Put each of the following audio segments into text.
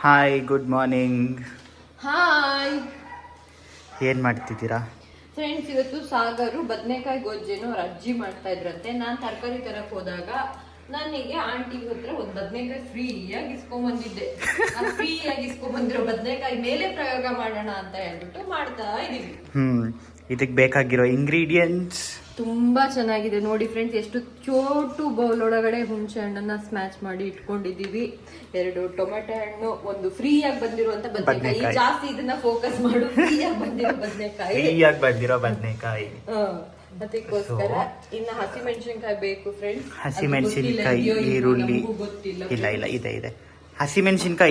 Hi good morning hi ಏನು ಮಾಡ್ತಿದ್ದೀರಾ? Friends ಇವತ್ತು ಸಾಗರು ಬದನೆಕಾಯಿ ಗೊಜ್ಜೇನು ಅವ್ರ ಅಜ್ಜಿ ಮಾಡ್ತಾ ಇದ್ರಂತೆ ನಾನ್ ತರಕಾರಿ ತರಕ್ ಹೋದಾಗ ನನಗೆ ಆಂಟಿ ಹತ್ರ ಒಂದ್ ಬದನೆಕಾಯಿ ಫ್ರೀಯಾಗಿ ಇಸ್ಕೊಂಬಂದಿದ್ದೆ. ಫ್ರೀಯಾಗಿ ಇಸ್ಕೊಂಬಂದಿರೋ ಬದನೆಕಾಯಿ ಮೇಲೆ ಪ್ರಯೋಗ ಮಾಡೋಣ ಅಂತ ಹೇಳ್ಬಿಟ್ಟು ಮಾಡ್ತಾ ಇದೀವಿ ಹ್ಞೂ ಇದಕ್ಕೆ ಬೇಕಾಗಿರೋ ಇಂಗ್ರೀಡಿಯೆಂಟ್ಸ್ ತುಂಬಾ ಚೆನ್ನಾಗಿದೆ. ನೋಡಿ ಫ್ರೆಂಡ್ಸ್ ಎಷ್ಟು ಚೋಟು ಬೌಲ್ ಒಳಗಡೆ ಹುಣಸೆ ಹಣ್ಣನ್ನ ಸ್ಮ್ಯಾಚ್ ಮಾಡಿ ಇಟ್ಕೊಂಡಿದೀವಿ ಎರಡು ಟೊಮೆಟೊ ಹಣ್ಣು ಒಂದು ಫ್ರೀಯಾಗಿ ಬಂದಿರುವಂತ ಬದನೆಕಾಯಿ. ಜಾಸ್ತಿ ಇದನ್ನ ಫೋಕಸ್ ಮಾಡು. ಫ್ರೀ ಆಗಿ ಬಂದಿರೋ ಬದನೆಕಾಯಿ. ಫ್ರೀಯಾಗಿ ಬಂದಿರೋ ಬದನೆಕಾಯಿ. ಅದಕ್ಕೋಸ್ಕರ ಇನ್ನ ಹಸಿ ಮೆಣಸಿನ್ಕಾಯಿ ಬೇಕು ಫ್ರೆಂಡ್ಸ್ ಹಸಿ ಮೆಣಸಿನ್ಕಾಯಿ ಈರುಳ್ಳಿ. ಇಲ್ಲ ಇಲ್ಲ ಇದೆ ಇದೆ.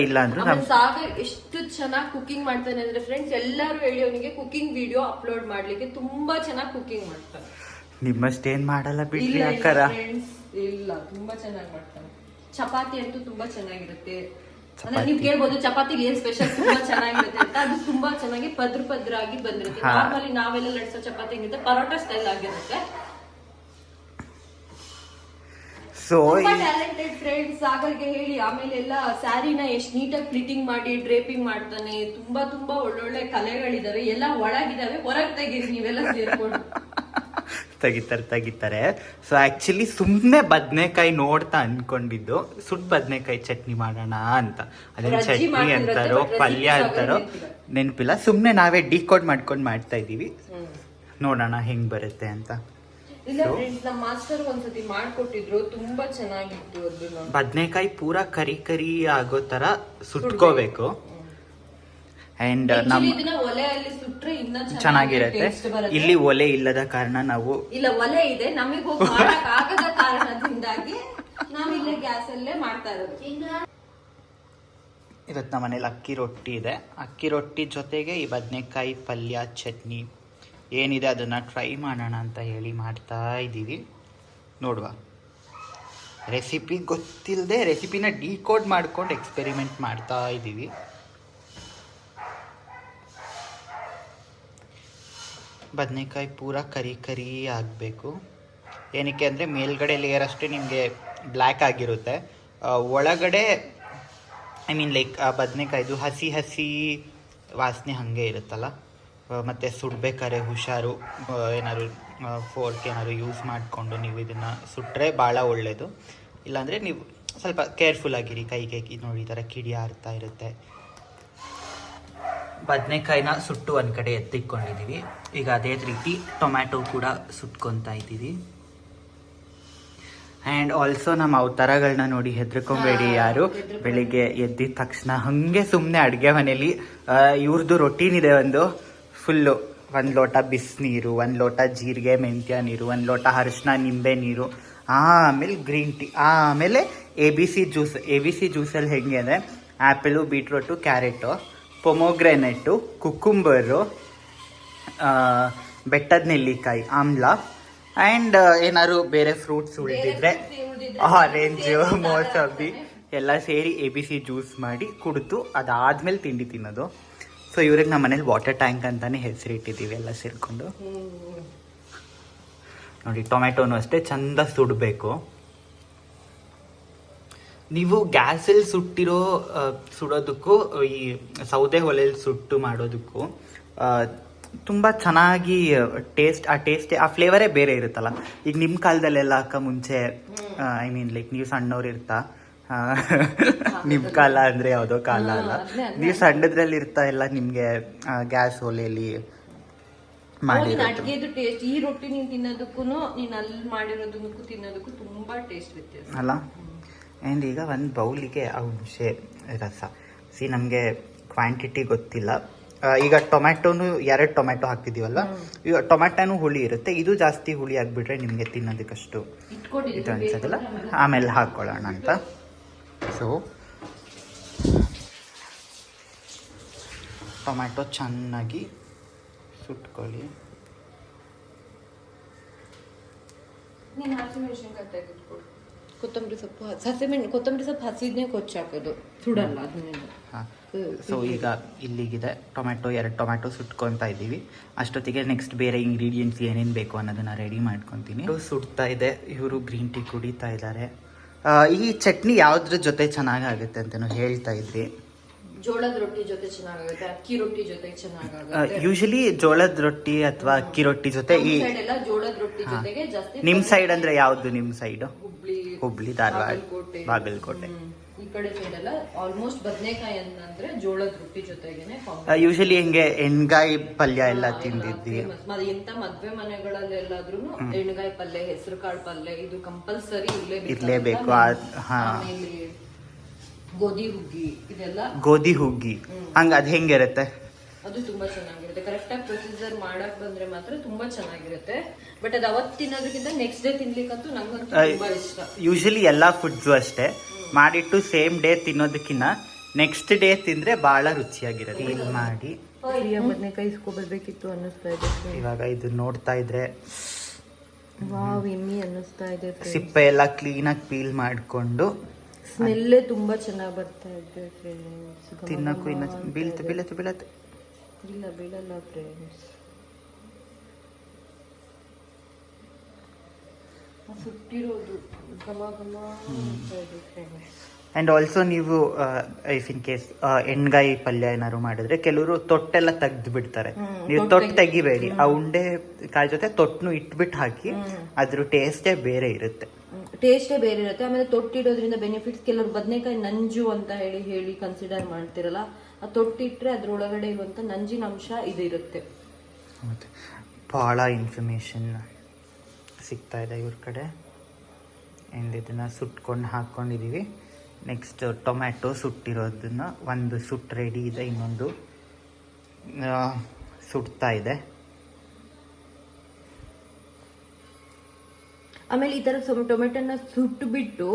ಇಲ್ಲ ಅಂದ್ರೆ ಆಮೇಲೆ ನಮ್ ಸಾಗರ್ ಎಷ್ಟು ಚೆನ್ನಾಗಿ ಕುಕಿಂಗ್ ಮಾಡ್ತಾನೆ ಅಂದ್ರೆ ಫ್ರೆಂಡ್ಸ್ ಎಲ್ಲರೂ ಹೇಳಿ ಅವನಿಗೆ ಕುಕಿಂಗ್ ವಿಡಿಯೋ ಅಪ್ಲೋಡ್ ಮಾಡ್ಲಿಕ್ಕೆ ತುಂಬಾ ಚೆನ್ನಾಗಿ ಕುಕಿಂಗ್ ಮಾಡ್ತಾನೆ. ನಿಮ್ಮಷ್ಟೇನ್ ಮಾಡಲ್ಲ ಬಿಡ್ರಿ ಇಲ್ಲ ಅಕ್ಕರ. ಫ್ರೆಂಡ್ಸ್ ಇಲ್ಲ ತುಂಬಾ ಚೆನ್ನಾಗಿ ಮಾಡ್ತಾನೆ ಚಪಾತಿ ಅಂತೂ ತುಂಬಾ ಚೆನ್ನಾಗಿರುತ್ತೆ. ಅಂದ್ರೆ ನೀವು ಕೇಳ್ಬೋದು ಚಪಾತಿ ಏನ್ ಸ್ಪೆಷಲ್ ತುಂಬಾ ಚೆನ್ನಾಗಿರುತ್ತೆ ಅಂತ ಅದು ತುಂಬಾ ಚೆನ್ನಾಗಿ ಪದ್ರ ಪದ್ರ ಆಗಿ ಬಂದಿರುತ್ತೆ. ಹಾ. ನಾರ್ಮಲಿ ನಾವೆಲ್ಲ ಲಡ್ಸೋ ಚಪಾತಿ ಹೆಂಗಿರುತ್ತೆ ಪರೋಟ ಸ್ಟೈಲ್ ಆಗಿರುತ್ತೆ. ಸೊ ತುಂಬಾ ಟ್ಯಾಲೆಂಟೆಡ್ ಫ್ರೆಂಡ್ಸ್ ಸಾಗರ್ಗೆ ಹೇಳಿ ಆಮೇಲೆ ಎಲ್ಲ ಸ್ಯಾರಿನ ಎಷ್ಟ್ ನೀಟಾಗಿ ಪ್ಲಿಟಿಂಗ್ ಮಾಡಿ ಡ್ರೇಪಿಂಗ್ ಮಾಡ್ತಾನೆ. ತುಂಬಾ ತುಂಬಾ ಒಳ್ಳೊಳ್ಳೆ ಕಲೆಗಳಿದಾವೆ. ಎಲ್ಲ ಒಳಗಿದಾವೆ. ಹೊರಗ್ ತೆಗೀರಿ ನೀವೆಲ್ಲ ಸೇರ್ಕೊಂಡು. ತೆಗಿತಾರೆ ತೆಗಿತಾರೆ. ಸೊ ಆಕ್ಚುಲಿ ಸುಮ್ಮನೆ ಬದನೆಕಾಯಿ ನೋಡ್ತಾ ಅನ್ಕೊಂಡಿದ್ದು ಸುಟ್ ಬದನೆಕಾಯಿ ಚಟ್ನಿ ಮಾಡೋಣ ಅಂತ. ಅದೇನು ಚಟ್ನಿ ಅಂತಾರೋ ಪಲ್ಯ ಅಂತಾರೋ ನೆನಪಿಲ್ಲ. ಸುಮ್ಮನೆ ನಾವೇ ಡಿಕೋಡ್ ಮಾಡ್ಕೊಂಡು ಮಾಡ್ತಾ ಇದೀವಿ ನೋಡೋಣ ಹೆಂಗ್ ಬರುತ್ತೆ ಅಂತ. ಬದನೆಕಾಯಿ ಪೂರಾ ಕರಿ ಕರಿ ಆಗೋ ತರ ಸುಟ್ಕೋಬೇಕು. ಅಂಡ್ ನಮ್ಮ ಚೆನ್ನಾಗಿರತ್ತೆ. ಇಲ್ಲಿ ಒಲೆ ಇಲ್ಲದ ಕಾರಣ ನಾವು ಇಲ್ಲ ಒಲೆ ಇದೆ. ನಮಗೆ ಹೋಗಿ ಆಗದ ಕಾರಣದಿಂದಾಗಿ ನಾವ್ ಇಲ್ಲೇ ಗ್ಯಾಸ್ ಅಲ್ಲೇ ಮಾಡ್ತಾ ಇರೋದು. ಇವತ್ತು ನಮ್ಮ ಮನೇಲಿ ಅಕ್ಕಿ ರೊಟ್ಟಿ ಇದೆ. ಅಕ್ಕಿ ರೊಟ್ಟಿ ಜೊತೆಗೆ ಈ ಬದನೆಕಾಯಿ ಪಲ್ಯ ಚಟ್ನಿ. ಏನಿದೆ ಅದನ್ನು ಟ್ರೈ ಮಾಡೋಣ ಅಂತ ಹೇಳಿ ಮಾಡ್ತಾ ಇದ್ದೀವಿ. ನೋಡುವ. ರೆಸಿಪಿ ಗೊತ್ತಿಲ್ಲದೆ ರೆಸಿಪಿನ ಡಿಕೋಡ್ ಮಾಡ್ಕೊಂಡು ಎಕ್ಸ್ಪೆರಿಮೆಂಟ್ ಮಾಡ್ತಾ ಇದ್ದೀವಿ. ಬದನೆಕಾಯಿ ಪೂರ ಕರಿ ಕರಿ ಆಗಬೇಕು. ಏನಕ್ಕೆ ಅಂದರೆ ಮೇಲ್ಗಡೆ ಲೇಯರ್ ಅಷ್ಟೇ ನಿಮಗೆ ಬ್ಲ್ಯಾಕ್ ಆಗಿರುತ್ತೆ. ಒಳಗಡೆ ಐ ಮೀನ್ ಲೈಕ್ ಬದನೇಕಾಯ್ದು ಹಸಿ ಹಸಿ ವಾಸನೆ ಹಾಗೆ ಇರುತ್ತಲ್ಲ. ಮತ್ತು ಸುಡ್ಬೇಕಾದ್ರೆ ಹುಷಾರು ಏನಾದ್ರು ಫೋರ್ಕ್ ಏನಾದ್ರು ಯೂಸ್ ಮಾಡಿಕೊಂಡು ನೀವು ಇದನ್ನು ಸುಟ್ಟರೆ ಭಾಳ ಒಳ್ಳೆಯದು ಇಲ್ಲಾಂದರೆ ನೀವು ಸ್ವಲ್ಪ ಕೇರ್ಫುಲ್ ಆಗಿರಿ, ಕೈಗೆ ನೋಡಿ ಈ ಥರ ಕಿಡಿ ಆರ್ತಾ ಇರುತ್ತೆ. ಬದನೆಕಾಯಿನ ಸುಟ್ಟು ಒಂದು ಕಡೆ ಎತ್ತಿಟ್ಕೊಂಡಿದ್ದೀವಿ ಈಗ ಅದೇ ರೀತಿ ಟೊಮ್ಯಾಟೊ ಕೂಡ ಸುಟ್ಕೊತಾ ಇದ್ದೀವಿ. ಆ್ಯಂಡ್ ಆಲ್ಸೋ ನಮ್ಮ ಅವತಾರಗಳನ್ನ ನೋಡಿ ಹೆದರ್ಕೊಬೇಡಿ ಯಾರು. ಬೆಳಿಗ್ಗೆ ಎದ್ದಿದ ತಕ್ಷಣ ಹಾಗೆ ಸುಮ್ಮನೆ ಅಡುಗೆ ಮನೇಲಿ ಇವ್ರದ್ದು ರೊಟೀನ್ ಇದೆ ಒಂದು. ಫುಲ್ಲು ಒಂದು ಲೋಟ ಬಿಸಿನೀರು ಒಂದು ಲೋಟ ಜೀರಿಗೆ, ಮೆಂತ್ಯ ನೀರು, ಒಂದು ಲೋಟ ಅರಿಶಿನ, ನಿಂಬೆ ನೀರು, ಆಮೇಲೆ ಗ್ರೀನ್ ಟೀ ಆಮೇಲೆ A B C juice A B C ಜ್ಯೂಸಲ್ಲಿ ಹೆಂಗೆ ಅಂದರೆ apple beetroot carrot pomegranate cucumber ಬೆಟ್ಟದ ನೆಲ್ಲಿಕಾಯಿ ಆಮ್ಲ ಆ್ಯಂಡ್ ಏನಾದ್ರು ಬೇರೆ ಫ್ರೂಟ್ಸ್ ಉಳಿದಿದ್ರೆ ಆರೆಂಜ್ ಮೋಸಂಬಿ ಎಲ್ಲ ಸೇರಿ ಎ ಬಿ ಸಿ ಜ್ಯೂಸ್ ಮಾಡಿ ಕುಡಿದು ಅದಾದ್ಮೇಲೆ ತಿಂಡಿ ತಿನ್ನೋದು. ಸೊ ಇವ್ರಿಗೆ ನಮ್ಮ ಮನೇಲಿ ವಾಟರ್ ಟ್ಯಾಂಕ್ ಅಂತಾನೆ ಹೆಸರಿಟ್ಟಿದ್ದೀವಿ ಎಲ್ಲ ಸೇರಿಕೊಂಡು. ನೋಡಿ ಟೊಮೆಟೊನು ಅಷ್ಟೇ ಚಂದ ಸುಡಬೇಕು. ನೀವು ಗ್ಯಾಸಲ್ಲಿ ಸುಟ್ಟಿರೋ ಸುಡೋದಕ್ಕೂ ಈ ಸೌದೆ ಒಲೆಯಲ್ಲಿ ಸುಟ್ಟು ಮಾಡೋದಕ್ಕೂ ತುಂಬ ಚೆನ್ನಾಗಿ ಟೇಸ್ಟ್ ಆ ಟೇಸ್ಟ್ ಆ ಫ್ಲೇವರೇ ಬೇರೆ ಇರುತ್ತಲ್ಲ. ಈಗ ನಿಮ್ಮ ಕಾಲದಲ್ಲೆಲ್ಲ ಅಕ್ಕ ಮುಂಚೆ ಐ ಮೀನ್ ಲೈಕ್ ನೀವು ಸಣ್ಣವ್ರು ಇರ್ತಾ ನಿಮ್ಮ ಕಾಲ ಅಂದರೆ ಯಾವುದೋ ಕಾಲ ಅಲ್ಲ. ನೀವು ಸಣ್ಣದ್ರಲ್ಲಿ ಇರ್ತಾ ಎಲ್ಲ ನಿಮಗೆ ಗ್ಯಾಸ್ ಒಲೆಯಲ್ಲಿ ಮಾಡಿ ಟೇಸ್ಟ್. ಈ ರೊಟ್ಟಿ ನೀನ್ ತಿನ್ನೋದಕ್ಕೂ ನೀನ್ ಅಲ್ಲಿ ಮಾಡಿರೋದಕ್ಕೂ ತಿನ್ನೋದಕ್ಕೂ ತುಂಬಾ ಟೇಸ್ಟ್ ವ್ಯತ್ಯಾಸ. ಅಲ್ಲ? ಆ್ಯಂಡ್ ಈಗ ಒಂದು ಬೌಲಿಗೆ ಆ ಹುಣಸೆ ರಸ. ಸಿ ನಮಗೆ ಕ್ವಾಂಟಿಟಿ ಗೊತ್ತಿಲ್ಲ. ಈಗ ಟೊಮ್ಯಾಟೊನು ಎರಡು ಟೊಮ್ಯಾಟೊ ಹಾಕ್ತಿದ್ದೀವಲ್ಲ ಈಗ ಟೊಮ್ಯಾಟೊನು ಹುಳಿ ಇರುತ್ತೆ. ಇದು ಜಾಸ್ತಿ ಹುಳಿ ಆಗಿಬಿಟ್ರೆ ನಿಮಗೆ ತಿನ್ನೋದಕ್ಕಷ್ಟು ಇದು ಅನ್ಸೋದಿಲ್ಲ. ಆಮೇಲೆ ಹಾಕ್ಕೊಳ್ಳೋಣ ಅಂತ. ಸೊ ಟೊಮ್ಯಾಟೊ ಚೆನ್ನಾಗಿ ಸುಟ್ಕೊಳ್ಳಿ. ನೀನು ಕೊತ್ತಂಬರಿ ಸೊಪ್ಪು ಹಸಿ ಹಸಿಮೆಣ್ ಕೊತ್ತಂಬರಿ ಸೊಪ್ಪು ಹಸಿದ್ನೇ ಕೊಚ್ಚಾಕೋದು. ಸುಡಲ್ಲ ಅದನ್ನೆಲ್ಲ. ಹಾಂ. ಸೊ ಈಗ ಇಲ್ಲಿಗಿದೆ ಟೊಮ್ಯಾಟೊ ಎರಡು ಟೊಮ್ಯಾಟೊ ಸುಟ್ಕೊತಾ ಇದ್ದೀವಿ. ಅಷ್ಟೊತ್ತಿಗೆ ನೆಕ್ಸ್ಟ್ ಬೇರೆ ಇಂಗ್ರೀಡಿಯೆಂಟ್ಸ್ ಏನೇನು ಬೇಕು ಅನ್ನೋದನ್ನ ರೆಡಿ ಮಾಡ್ಕೊತೀನಿ. ಸುಡ್ತಾ ಇದೆ ಇವರು ಗ್ರೀನ್ ಟೀ ಕುಡಿತಾ ಇದ್ದಾರೆ. ಈ ಚಟ್ನಿ ಯಾವುದ್ರ ಜೊತೆ ಚೆನ್ನಾಗಾಗುತ್ತೆ ಅಂತಲೂ ಹೇಳ್ತಾ ಇದ್ರಿ. ಜೋಳದ ರೊಟ್ಟಿ ಜೊತೆ ಚೆನ್ನಾಗಾಗುತ್ತೆ ಅಕ್ಕಿ ರೊಟ್ಟಿ ಜೊತೆ ಚೆನ್ನಾಗುತ್ತೆ ಯೂಶಲಿ ಜೋಳದ ರೊಟ್ಟಿ ಅಥವಾ ಅಕ್ಕಿ ರೊಟ್ಟಿ ಜೊತೆ ಈ ಜೋಳದ ರೊಟ್ಟಿ ಜೊತೆಗೆ ಜಾಸ್ತಿ ನಿಮ್ ಸೈಡ್ ಅಂದ್ರೆ ಯಾವ್ದು ನಿಮ್ ಸೈಡ್ ಹುಬ್ಳಿ ಬಾಗಲ್ಕೋಟೆ ಧಾರವಾಡ ಬಾಗಲಕೋಟೆ. ಬಾಗಲಕೋಟೆ. ಈ ಕಡೆ ಸೈಡ್ ಎಲ್ಲ ಆಲ್ಮೋಸ್ಟ್ ಬದನೆಕಾಯಿ ಅಂತಂದ್ರೆ ಜೋಳದ ರೊಟ್ಟಿ ಜೊತೆಗೇನೆ. ಯೂಶಲಿ ಹಿಂಗೆ ಎಣ್ಗಾಯಿ ಪಲ್ಯ ಎಲ್ಲ ತಿಂದಿದ್ವಿ. ಇಂಥ ಮದ್ವೆ ಮನೆಗಳಲ್ಲೆಲ್ಲಾದ್ರೂ ಎಣ್ಗಾಯಿ ಪಲ್ಯ ಹೆಸರು ಕಾಳು ಪಲ್ಯ ಇದು ಕಂಪಲ್ಸರಿ ಇರ್ಲೇಬೇಕು ಇರ್ಲೇಬೇಕು, ಗೋಧಿ ಹುಗ್ಗಿ ಇದೆಲ್ಲ ಗೋಧಿ ಹುಗ್ಗಿ. ಹಂಗ ಅದ್ ಹೆಂಗಿರುತ್ತೆ? ಅದು ತುಂಬಾ ಚೆನ್ನಾಗಿರುತ್ತೆ. ಕರೆಕ್ಟಾಗಿ ಪ್ರೊಸೀಜರ್ ಮಾಡಕ್ ಬಂದ್ರೆ ಮಾತ್ರ ತುಂಬಾ ಚೆನ್ನಾಗಿರುತ್ತೆ. ಬಟ್ ಅದು ತಿನ್ನೋದ್ರಿಂದ ನೆಕ್ಸ್ಟ್ ಡೇ ತಿನ್ಲಿಕ್ಕಂತೂ ನಂಗಂತೂ ತುಂಬಾ ಇಷ್ಟ. ಯೂಶಲಿ ಎಲ್ಲಾ ಫುಡ್ಸು ಅಷ್ಟೇ. ಮಾಡಿಟ್ಟು ಸೇಮ್ ಡೇ ತಿನ್ನೋದಕ್ಕಿಂತ ನೆಕ್ಸ್ಟ್ ಡೇ ತಿಂದ್ರೆ ಬಹಳ ರುಚಿಯಾಗಿರುತ್ತೆ. ಇಲ್ಲಿ ಮಾಡಿ. ಬದನೆಕಾಯಿ ಇಸ್ಕೊಬರ್ಬೇಕಿತ್ತು ಅನ್ನಿಸ್ತಾ ಇದೆ ಇವಾಗ ಇದು ನೋಡ್ತಾ ಇದ್ರೆ ವಾವ್ ಎಮ್ಮಿ ಅನ್ನಿಸ್ತಾ ಇದೆ ಸಿಪ್ಪೆ ಎಲ್ಲ ಕ್ಲೀನಾಗಿ ಪೀಲ್ ಮಾಡಿಕೊಂಡು ಸ್ಮೆಲ್ಲೇ ತುಂಬಾ ಚೆನ್ನಾಗಿ ಬರ್ತಾ ಇದೆ ತಿನ್ನಕ್ಕೂ ಇನ್ನ ಬೀಳ್ತೆ ಬೀಳತ್ತೆ ಬೀಳತ್ತೆ. ಇಲ್ಲ ಬೀಳಲ್ಲ ಫ್ರೆಂಡ್ಸ್ ಸುಟ್ಟಿರೋದು ಘಮ ಘಮ ಫ್ರೆಂಡ್ಸ್ ಅಂಡ್ ಆಲ್ಸೋ ನೀವು ಇಫ್ ಇನ್ ಕೇಸ್ ಎಣ್ಗಾಯಿ ಪಲ್ಯ ಏನಾದ್ರು ಮಾಡಿದ್ರೆ ಕೆಲವರು ತೊಟ್ಟೆಲ್ಲ ತೆಗ್ದು ಬಿಡ್ತಾರೆ ನೀವು ತೊಟ್ಟು ತೆಗಿಬೇಡಿ. ಆ ಉಂಡೆ ಕಾಯಿ ಜೊತೆ ತೊಟ್ಟನು ಇಟ್ಬಿಟ್ಟು ಹಾಕಿ ಅದ್ರ ಟೇಸ್ಟೇ ಬೇರೆ ಇರುತ್ತೆ. ಟೇಸ್ಟೇ ಬೇರೆ ಇರುತ್ತೆ. ಆಮೇಲೆ ತೊಟ್ಟಿಡೋದ್ರಿಂದ ಬೆನಿಫಿಟ್ಸ್ ಕೆಲವರು ಬದನೆಕಾಯಿ ನಂಜು ಅಂತ ಹೇಳಿ ಹೇಳಿ ಕನ್ಸಿಡರ್ ಮಾಡ್ತಿರಲ್ಲ ತೊಟ್ಟಿಟ್ರೆ ಅದ್ರೊಳಗಡೆ ಇರುವಂಥ ನಂಜಿನ ಅಂಶ ಇದು ಇರುತ್ತೆ ಮತ್ತೆ ಭಾಳ ಇನ್ಫಾರ್ಮೇಷನ್ ಸಿಗ್ತಾ ಇದೆ ಇವ್ರ ಕಡೆ. ಆ್ಯಂಡ್ ಇದನ್ನು ಸುಟ್ಕೊಂಡು ಹಾಕ್ಕೊಂಡಿದ್ದೀವಿ ನೆಕ್ಸ್ಟ್ ಟೊಮ್ಯಾಟೊ ಸುಟ್ಟಿರೋದನ್ನು ಒಂದು ಸುಟ್ಟು ರೆಡಿ ಇದೆ ಇನ್ನೊಂದು ಸುಡ್ತಾ ಇದೆ. ಆಮೇಲೆ ಈ ಥರ ಟೊಮೆಟೊನ ಸುಟ್ಟು ಬಿಟ್ಟು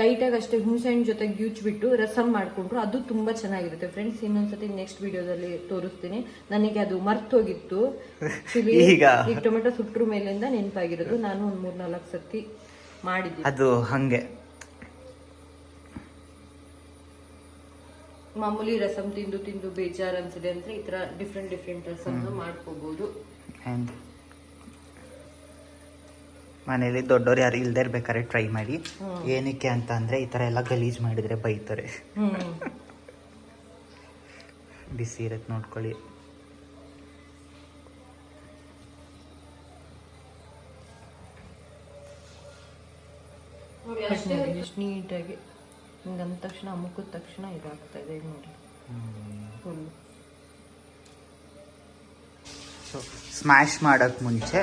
ಲೈಟಾಗಿ ಅಷ್ಟೇ ಹುಣಸೆಹಣ್ಣು ಜೊತೆ ಗ್ಯೂಚ್ಬಿಟ್ಟು ರಸಮ್ ಮಾಡ್ಕೊಂಡ್ರು. ಅದು ತುಂಬಾ ಚೆನ್ನಾಗಿರುತ್ತೆ ಫ್ರೆಂಡ್ಸ್. ಇನ್ನೊಂದ್ಸತಿ ನೆಕ್ಸ್ಟ್ ವಿಡಿಯೋದಲ್ಲಿ ತೋರಿಸ್ತೀನಿ. ನನಗೆ ಅದು ಮರ್ತೋಗಿತ್ತು. ಹೋಗಿತ್ತು ಈಗ? ಈ ಟೊಮೆಟೊ ಸುಟ್ಟರು ಮೇಲಿಂದ ನೆನಪಾಗಿರೋದು. ನಾನು ಒಂದ್ ಮೂರ್ ನಾಲ್ಕು ಸತಿ ಮಾಡಿದ್ದೆ ಅದು ಹಾಗೆ. ಮಾಮೂಲಿ ರಸಮ್ ತಿಂದು ತಿಂದು ಬೇಜಾರ್ ಅನ್ಸಿದೆ ಅಂದ್ರೆ ಈ ತರ ಡಿಫ್ರೆಂಟ್ ಡಿಫ್ರೆಂಟ್ ರಸಮ್ ಮಾಡ್ಕೋಬಹುದು ಆ್ಯಂಡ್ ಮನೇಲಿ ದೊಡ್ಡವ್ರು ಯಾರು ಇಲ್ದೇ ಇರ್ಬೇಕಾದ್ರೆ ಟ್ರೈ ಮಾಡಿ. ಏನಕ್ಕೆ ಅಂತ ಅಂದರೆ ಈ ಥರ ಎಲ್ಲ ಗಲೀಜು ಮಾಡಿದ್ರೆ ಬೈತಾರೆ. ಬಿಸಿ ಇರತ್ತೆ ನೋಡ್ಕೊಳ್ಳಿ. ಎಷ್ಟು ನೀಟಾಗಿ ಹಿಂಗಂದ ತಕ್ಷಣ ಮುಖದ ತಕ್ಷಣ ಇದಾಗ್ತಾ ಇದೆ ನೋಡಿ. ಫುಲ್ ಸೊ ಸ್ಮ್ಯಾಶ್ ಮಾಡೋಕ್ಕೆ ಮುಂಚೆ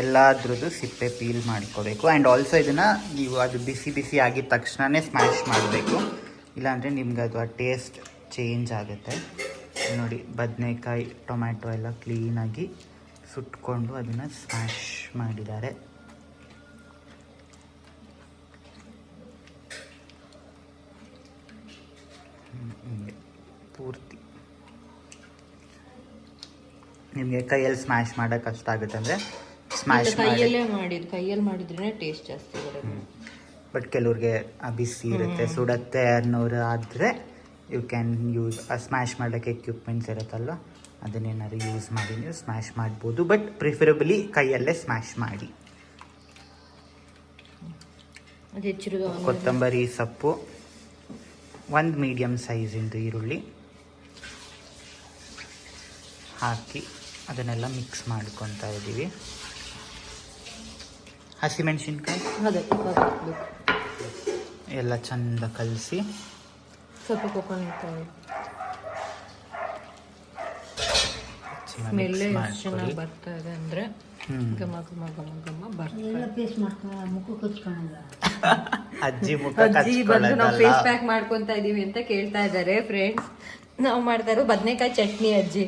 ಎಲ್ಲದ್ರದ್ದು ಸಿಪ್ಪೆ ಪೀಲ್ ಮಾಡ್ಕೋಬೇಕು. ಆ್ಯಂಡ್ ಆಲ್ಸೋ ಇದನ್ನು ನೀವು ಅದು ಬಿಸಿ ಬಿಸಿ ಆಗಿದ ತಕ್ಷಣವೇ ಸ್ಮ್ಯಾಶ್ ಮಾಡಬೇಕು. ಇಲ್ಲಾಂದರೆ ನಿಮ್ಗೆ ಅದು ಆ ಟೇಸ್ಟ್ ಚೇಂಜ್ ಆಗುತ್ತೆ. ನೋಡಿ, ಬದನೆಕಾಯಿ ಟೊಮ್ಯಾಟೊ ಎಲ್ಲ ಕ್ಲೀನಾಗಿ ಸುಟ್ಕೊಂಡು ಅದನ್ನು ಸ್ಮ್ಯಾಶ್ ಮಾಡಿದ್ದಾರೆ. ಪೂರ್ತಿ. ನಿಮಗೆ ಕೈಯಲ್ಲಿ ಸ್ಮ್ಯಾಶ್ ಮಾಡೋಕ್ಕೆ ಕಷ್ಟ ಆಗುತ್ತೆ ಅಂದರೆ ಸ್ಮ್ಯಾಶ್ ಮಾಡಿ ಕೈಯಲ್ಲೇ ಮಾಡಿದ್ ಕೈಯಲ್ಲಿ ಮಾಡಿದ್ರೇನೆ ಟೇಸ್ಟ್ ಜಾಸ್ತಿ ಬರುತ್ತೆ ಬಟ್ ಕೆಲವ್ರಿಗೆ ಆ ಬಿಸಿ ಇರುತ್ತೆ ಸುಡತ್ತೆ ಅನ್ನೋರು ಆದರೆ ಯು ಕ್ಯಾನ್ ಯೂಸ್ ಸ್ಮ್ಯಾಶ್ ಮಾಡೋಕ್ಕೆ ಎಕ್ವಿಪ್ಮೆಂಟ್ಸ್ ಇರುತ್ತಲ್ಲ ಅದನ್ನೇನಾದ್ರು ಯೂಸ್ ಮಾಡಿ ನೀವು ಸ್ಮ್ಯಾಶ್ ಮಾಡ್ಬೋದು. ಬಟ್ ಪ್ರಿಫರಬಲಿ ಕೈಯಲ್ಲೇ ಸ್ಮ್ಯಾಶ್ ಮಾಡಿ. ಕೊತ್ತಂಬರಿ ಸೊಪ್ಪು ಒಂದು ಮೀಡಿಯಮ್ ಸೈಜಿಂದು ಈರುಳ್ಳಿ ಹಾಕಿ ಅದನ್ನೆಲ್ಲ ಮಿಕ್ಸ್ ಮಾಡ್ಕೊತಾ ಇದ್ದೀವಿ. ಹಸಿಮೆಣಸಿನ್ಕಾಯಿ? ಅದೇ ಇವಾಗ ಹಾಕ್ಬೇಕು ಎಲ್ಲ ಚಂದ ಕಲಸಿ. ಸ್ವಲ್ಪ ಕೊಕೊನಟ್ ಆಯಿಲ್ ಸ್ಮೆಲ್ ಚೆನ್ನಾಗಿ ಬರ್ತಾ ಇದೆ ಅಂದ್ರೆ. ಘಮ ಘಮ ಘಮ ಘಮ ಬರ್ತಾ ಎಲ್ಲ ಪೇಸ್ಟ್ ಮಾಡ್ಕೊ ಮುಖ ಕಚ್ಕೊಳಲ್ಲ ಅಜ್ಜಿ ಮುಖ ಅಜ್ಜಿ ಬಂದು ನಾವು ಫೇಸ್ ಪ್ಯಾಕ್ ಮಾಡ್ಕೊಂತ ಇದೀವಿ ಅಂತ ಕೇಳ್ತಾ ಇದ್ದಾರೆ ಫ್ರೆಂಡ್ಸ್ ನಾವು ಮಾಡ್ತಾ ಇರೋ ಬದನೆಕಾಯಿ ಚಟ್ನಿ ಅಜ್ಜಿ.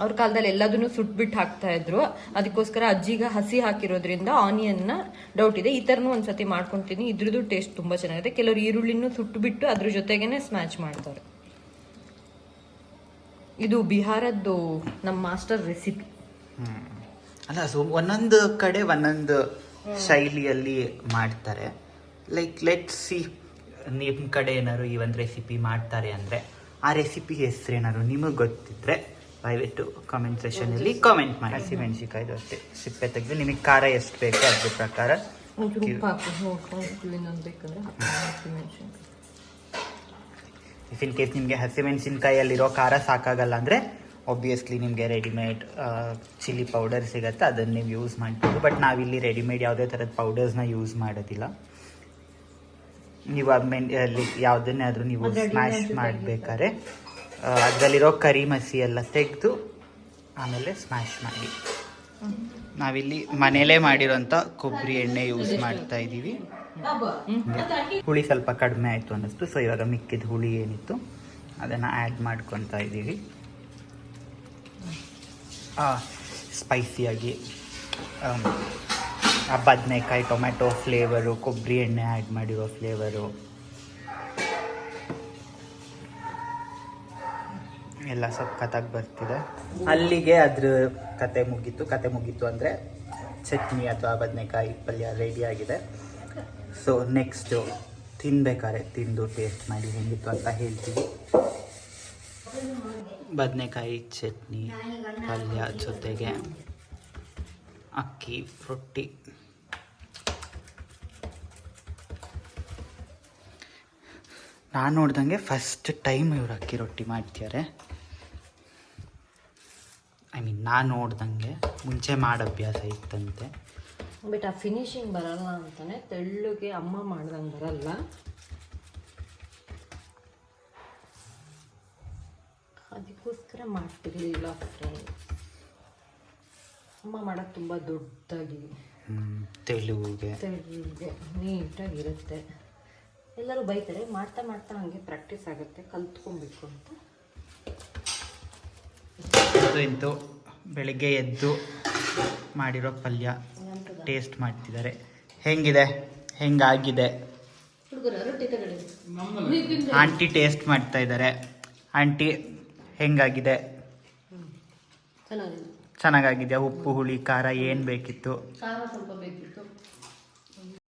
ಅವ್ರ ಕಾಲದಲ್ಲಿ ಎಲ್ಲದನ್ನು ಸುಟ್ಬಿಟ್ಟು ಹಾಕ್ತಾ ಇದ್ರು. ಅದಕ್ಕೋಸ್ಕರ ಅಜ್ಜಿಗೆ ಹಸಿ ಹಾಕಿರೋದ್ರಿಂದ ಆನಿಯನ್ನ ಡೌಟ್ ಇದೆ. ಈ ಥರನೂ ಒಂದ್ಸತಿ ಮಾಡ್ಕೊತೀನಿ. ಇದ್ರದ್ದು ಟೇಸ್ಟ್ ತುಂಬಾ ಚೆನ್ನಾಗಿದೆ. ಕೆಲವರು ಈರುಳ್ಳಿನೂ ಸುಟ್ಟುಬಿಟ್ಟು ಅದ್ರ ಜೊತೆಗೇನೆ ಸ್ಮ್ಯಾಚ್ ಮಾಡ್ತಾರೆ. ಇದು ಬಿಹಾರದ್ದು ನಮ್ಮ ಮಾಸ್ಟರ್ ರೆಸಿಪಿ. ಅಲ್ಲ, ಸೊ ಒಂದೊಂದು ಕಡೆ ಒಂದೊಂದು ಶೈಲಿಯಲ್ಲಿ ಮಾಡ್ತಾರೆ. ಲೈಕ್ ಲೆಟ್ ಸಿ ನಿಮ್ಮ ಕಡೆ ಏನಾದ್ರು ಈ ಒಂದು ರೆಸಿಪಿ ಮಾಡ್ತಾರೆ ಅಂದರೆ ಆ ರೆಸಿಪಿ ಹೆಸರು ಏನಾದ್ರು ನಿಮಗೆ ಗೊತ್ತಿದ್ರೆ ದಯವಿಟ್ಟು ಕಾಮೆಂಟ್ ಸೆಷನಲ್ಲಿ ಕಾಮೆಂಟ್ ಮಾಡಿ. ಹಸಿಮೆಣಸಿಕಾಯ್ದು ಅಷ್ಟೇ. ಸಿಪ್ಪೆ ತೆಗೆದು ನಿಮಗೆ ಖಾರ ಎಷ್ಟು ಬೇಕು ಅದ್ರ ಪ್ರಕಾರ ಇಫ್ ಇನ್ ಕೇಸ್ ನಿಮಗೆ ಹಸಿಮೆಣಸಿನ್ಕಾಯಲ್ಲಿರೋ ಖಾರ ಸಾಕಾಗಲ್ಲ ಅಂದರೆ ಒಬ್ವಿಯಸ್ಲಿ ನಿಮಗೆ ರೆಡಿಮೇಡ್ ಚಿಲ್ಲಿ ಪೌಡರ್ ಸಿಗುತ್ತೆ. ಅದನ್ನು ನೀವು ಯೂಸ್ ಮಾಡ್ಬೋದು. ಬಟ್ ನಾವಿಲ್ಲಿ ರೆಡಿಮೇಡ್ ಯಾವುದೇ ಥರದ ಪೌಡರ್ಸ್ನ ಯೂಸ್ ಮಾಡೋದಿಲ್ಲ. ನೀವು ಮೆನ್ ಅಲ್ಲಿ ಯಾವುದನ್ನೇ ಆದರೂ ನೀವು ಸ್ಮ್ಯಾಶ್ ಮಾಡಬೇಕಾದ್ರೆ ಅದರಲ್ಲಿರೋ ಕರಿ ಮಸಿ ಎಲ್ಲ ತೆಗೆದು ಆಮೇಲೆ ಸ್ಮ್ಯಾಶ್ ಮಾಡಿ. ನಾವಿಲ್ಲಿ ಮನೇಲೇ ಮಾಡಿರೋಂಥ ಕೊಬ್ಬರಿ ಎಣ್ಣೆ ಯೂಸ್ ಮಾಡ್ತಾ ಇದ್ದೀವಿ. ಹುಳಿ ಸ್ವಲ್ಪ ಕಡಿಮೆ ಆಯಿತು ಅನ್ನಿಸ್ತು. ಸೊ ಇವಾಗ ಮಿಕ್ಕಿದ ಹುಳಿ ಏನಿತ್ತು, ಅದನ್ನು ಆ್ಯಡ್ ಮಾಡ್ಕೊತಾ ಇದ್ದೀವಿ. ಸ್ಪೈಸಿಯಾಗಿ ಬದನೆಕಾಯಿ ಟೊಮೆಟೊ ಫ್ಲೇವರು ಕೊಬ್ಬರಿ ಎಣ್ಣೆ ಆ್ಯಡ್ ಮಾಡಿರೋ ಫ್ಲೇವರು ಎಲ್ಲ ಸಖತ್ತಾಗಿ ಬರ್ತಿದೆ. ಅಲ್ಲಿಗೆ ಅದ್ರ ಕತೆ ಮುಗೀತು. ಕತೆ ಮುಗೀತು ಅಂದರೆ ಚಟ್ನಿ ಅಥವಾ ಬದನೆಕಾಯಿ ಪಲ್ಯ ರೆಡಿ ಆಗಿದೆ. ಸೊ ನೆಕ್ಸ್ಟು ತಿನ್ಬೇಕಾದ್ರೆ ತಿಂದು ಟೇಸ್ಟ್ ಮಾಡಿ ಹೆಂಗಿತ್ತು ಅಂತ ಹೇಳ್ತೀವಿ. ಬದನೆಕಾಯಿ ಚಟ್ನಿ, ಪಲ್ಯ ಜೊತೆಗೆ ಅಕ್ಕಿ, ರೊಟ್ಟಿ. ನಾನು ನೋಡ್ದಂಗೆ ಫಸ್ಟ್ ಟೈಮ್ ಇವ್ರು ಅಕ್ಕಿ ರೊಟ್ಟಿ ಮಾಡ್ತಿದ್ದಾರೆ ಐ ಮೀನ್ ನಾನು ನೋಡ್ದಂಗೆ ಮುಂಚೆ ಮಾಡೋ ಅಭ್ಯಾಸ ಇತ್ತಂತೆ. ಬಟ್ ಆ ಫಿನಿಶಿಂಗ್ ಬರಲ್ಲ ಅಂತಾನೆ ತೆಳ್ಳಗೆ ಅಮ್ಮ ಮಾಡ್ದಂಗೆ ಬರಲ್ಲ. ಅದಕ್ಕೋಸ್ಕರ ಮಾಡ್ತಿರ್ಲಿಲ್ಲ ಫ್ರೆಂಡ್ಸ್ ಅಮ್ಮ ಮಾಡೋದು ತುಂಬ ದೊಡ್ಡದಾಗಿ ತೆಳುಗೆ ತೆಳುಗೆ ತೆಳ್ಳಗೆ ನೀಟಾಗಿರುತ್ತೆ. ಎಲ್ಲರೂ ಬೈತಾರೆ ಮಾಡ್ತಾ ಮಾಡ್ತಾ ಹಂಗೆ ಪ್ರಾಕ್ಟೀಸ್ ಆಗುತ್ತೆ ಕಲ್ತ್ಕೊಬೇಕು ಅಂತ. ಇದು ಇಂತು ಬೆಳಿಗ್ಗೆ ಎದ್ದು ಮಾಡಿರೋ ಪಲ್ಯ ಟೇಸ್ಟ್ ಮಾಡ್ತಿದ್ದಾರೆ. ಹೆಂಗಿದೆ? ಹೆಂಗಾಗಿದೆ? ಆಂಟಿ ಟೇಸ್ಟ್ ಮಾಡ್ತಾ ಇದ್ದಾರೆ. ಆಂಟಿ ಹೆಂಗಾಗಿದೆ? ಚೆನ್ನಾಗಿದೆ. ಚೆನ್ನಾಗಾಗಿದೆಯಾ? ಉಪ್ಪು ಹುಳಿ ಖಾರ ಏನು ಬೇಕಿತ್ತು? ಖಾರ ಸ್ವಲ್ಪ ಬೇಕಿತ್ತು.